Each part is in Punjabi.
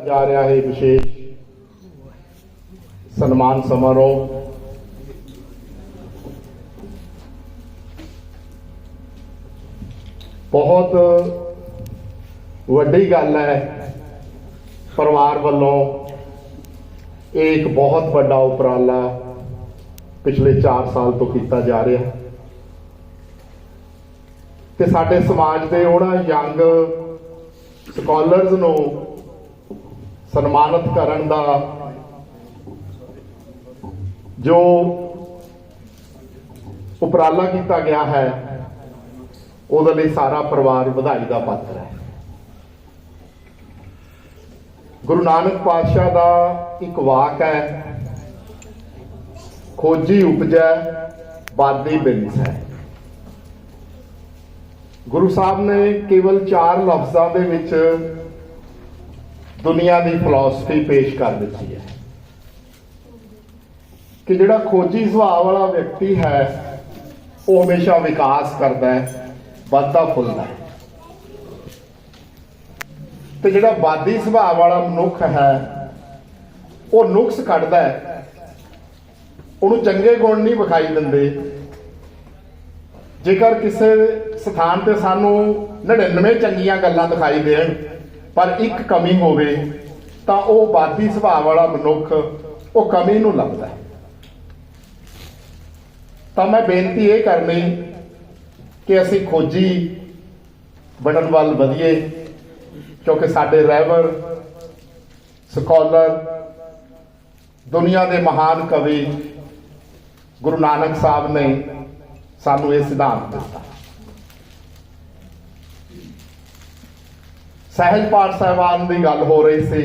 ਜਾ ਰਿਹਾ ਹੈ ਵਿਸ਼ੇਸ਼ ਸਨਮਾਨ ਸਮਾਰੋਹ। ਬਹੁਤ ਵੱਡੀ ਗੱਲ ਹੈ, ਪਰਿਵਾਰ ਵੱਲੋਂ ਇਹ ਇੱਕ ਬਹੁਤ ਵੱਡਾ ਉਪਰਾਲਾ ਪਿਛਲੇ 4 ਸਾਲ ਤੋਂ ਕੀਤਾ ਜਾ ਰਿਹਾ। ਤੇ ਸਾਡੇ ਸਮਾਜ ਦੇ ਉਹਨਾਂ ਯੰਗ ਸਕਾਲਰਸ ਨੂੰ ਸਨਮਾਨਿਤ ਕਰਨ ਦਾ ਜੋ ਉਪਰਾਲਾ ਕੀਤਾ ਗਿਆ ਹੈ, ਉਹਦੇ ਲਈ ਸਾਰਾ ਪਰਿਵਾਰ ਵਧਾਈ ਦਾ ਪਾਤਰ ਹੈ। ਗੁਰੂ ਨਾਨਕ ਪਾਤਸ਼ਾਹ ਦਾ ਇੱਕ ਵਾਕ ਹੈ, ਖੋਜੀ ਉਪਜੈ, ਬਾਦੀ ਬਿੰਸ ਗੁਰੂ ਸਾਹਿਬ ਨੇ ਕੇਵਲ ਚਾਰ ਲਫ਼ਜ਼ਾਂ ਦੇ ਵਿੱਚ ਦੁਨੀਆ ਦੀ ਫਿਲਾਸਫੀ ਪੇਸ਼ ਕਰ ਦਿੱਤੀ ਹੈ ਕਿ ਜਿਹੜਾ ਖੋਜੀ ਸੁਭਾਅ ਵਾਲਾ ਵਿਅਕਤੀ ਹੈ, ਉਹ ਹਮੇਸ਼ਾ ਵਿਕਾਸ ਕਰਦਾ ਹੈ ਵੱਧਦਾ ਫੁੱਲਦਾ ਹੈ। ਤੇ ਜਿਹੜਾ ਬਾਦੀ ਸੁਭਾਅ ਵਾਲਾ ਮਨੁੱਖ ਹੈ, ਉਹ ਨੁਕਸ ਕੱਢਦਾ ਹੈ। ਉਹਨੂੰ ਚੰਗੇ ਗੁਣ ਨਹੀਂ ਵਿਖਾਈ ਦਿੰਦੇ। ਜੇਕਰ ਕਿਸੇ ਸਥਾਨ ਤੇ ਸਾਨੂੰ 99 ਚੰਗੀਆਂ ਗੱਲਾਂ ਦਿਖਾਈ ਦੇਣ ਪਰ ਇੱਕ ਕਮੀ ਹੋਵੇ ਤਾਂ ਉਹ ਬਾਦੀ ਸੁਭਾਅ ਵਾਲਾ ਮਨੁੱਖ ਉਹ ਕਮੀ ਨੂੰ ਲੱਭਦਾ ਤਾਂ ਮੈਂ ਬੇਨਤੀ ਇਹ ਕਰਨੀ ਕਿ ਅਸੀਂ ਖੋਜੀ ਬਣਨ ਵੱਲ ਵਧੀਏ, ਕਿਉਂਕਿ ਸਾਡੇ ਰਹਿਬਰ ਸਕਾਲਰ, ਦੁਨੀਆ ਦੇ ਮਹਾਨ ਕਵੀ ਗੁਰੂ ਨਾਨਕ ਸਾਹਿਬ ਨੇ ਸਾਨੂੰ ਇਹ ਸਿਧਾਂਤ ਦਿੱਤਾ। ਸਹਿਜ ਪਾਠ ਸਾਹਿਬਾਨ ਦੀ ਗੱਲ ਹੋ ਰਹੀ ਸੀ।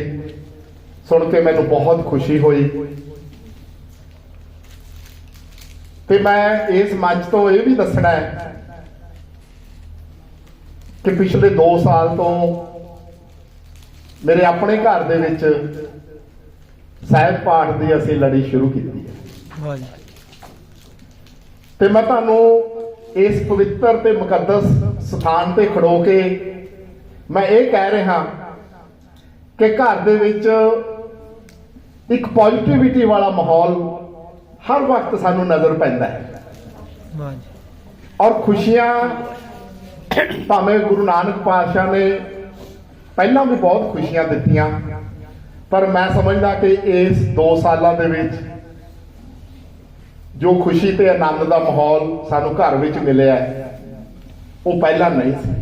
ਸੁਣ ਕੇ ਮੈਨੂੰ ਬਹੁਤ ਖੁਸ਼ੀ ਹੋਈ। ਤੇ ਮੈਂ ਇਸ ਮੰਚ ਤੋਂ ਇਹ ਵੀ ਦੱਸਣਾ ਹੈ ਕਿ ਪਿਛਲੇ 2 ਸਾਲ ਤੋਂ ਮੇਰੇ ਆਪਣੇ ਘਰ ਦੇ ਵਿੱਚ ਸਹਿਜ ਪਾਠ ਦੀ ਅਸੀਂ ਲੜੀ ਸ਼ੁਰੂ ਕੀਤੀ ਹੈ। ਵਾਹ ਜੀ। ਤੇ ਮੈਂ ਤੁਹਾਨੂੰ ਇਸ ਪਵਿੱਤਰ ਤੇ ਮੁਕੱਦਸ ਸਥਾਨ ਤੇ ਖੜੋ ਕੇ ਮੈਂ ਇਹ ਕਹਿ ਰਿਹਾ ਕਿ ਘਰ ਦੇ ਵਿੱਚ ਇੱਕ ਪੋਜ਼ਿਟਿਵਿਟੀ ਵਾਲਾ ਮਾਹੌਲ ਹਰ ਵਕਤ ਸਾਨੂੰ ਨਜ਼ਰ ਪੈਂਦਾ ਹੈ। ਔਰ ਖੁਸ਼ੀਆਂ ਭਾਵੇਂ ਗੁਰੂ ਨਾਨਕ ਪਾਤਸ਼ਾਹ ਨੇ ਪਹਿਲਾਂ ਵੀ ਬਹੁਤ ਖੁਸ਼ੀਆਂ ਦਿੱਤੀਆਂ, ਪਰ ਮੈਂ ਸਮਝਦਾ ਕਿ ਇਸ 2 ਸਾਲਾਂ ਦੇ ਵਿੱਚ ਜੋ ਖੁਸ਼ੀ ਤੇ ਆਨੰਦ ਦਾ ਮਾਹੌਲ ਸਾਨੂੰ ਘਰ ਵਿੱਚ ਮਿਲਿਆ ਉਹ ਪਹਿਲਾਂ ਨਹੀਂ ਸੀ।